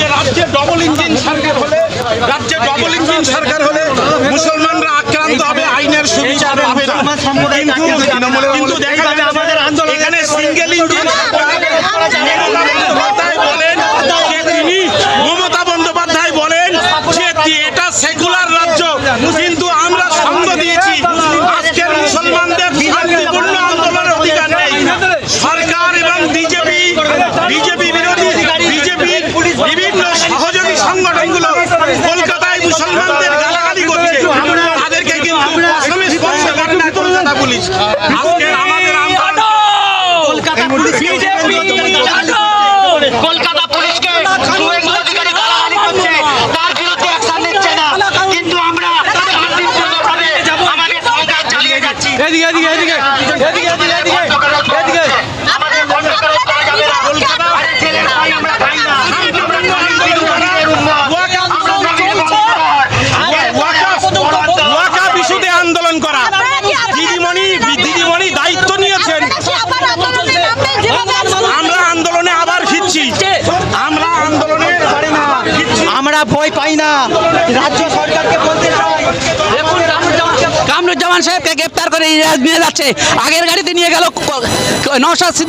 যে রাজ্যে double engine সরকার হলে রাজ্যে ডবল ইঞ্জিন সরকার হলে মুসলমানরা আক্রান্ত হবে আইনের সুবিচার পাবে না। কিন্তু কিন্তু দেখা যাবে আমাদের আন্দোলন এখানে সিঙ্গেল ইঞ্জিন পুলিশ আজকের আমাদের কলকাতা পুলিশ কলকাতা পুলিশকে শুভেন্দু অধিকারী গালাগালি করছে। তার বিরুদ্ধে অ্যাকশন নিচ্ছে না। কিন্তু আমরা শান্তিপূর্ণভাবে আমাদের সংগ্রাম চালিয়ে যাচ্ছি। এদিকে এদিকে এদিকে এদিকে এদিকে আমাদের বন্ধ করে দেওয়া যাবে না আরে ছেলের ভাই আমরা ভাই না আমরা নবীনের উম্মত। আমরা নবীর বংশধর। ওয়াকাফ ওয়াকাফ ইস্যুতে আন্দোলন করা দিদিমণি দিদিমণি দায়িত্ব নিয়েছেন আমরা আন্দোলনে আবার ফিরছি আমরা আন্দোলনে ফিরছি আমরা ভয় পাই না। রাজ্য সরকারকে বলতে চাই। কামরুজ্জামান সাহেবকে গ্রেপ্তার করে নিয়ে যাচ্ছে। আগের গাড়িতে নিয়ে গেল নওশাদ সিদ্দিক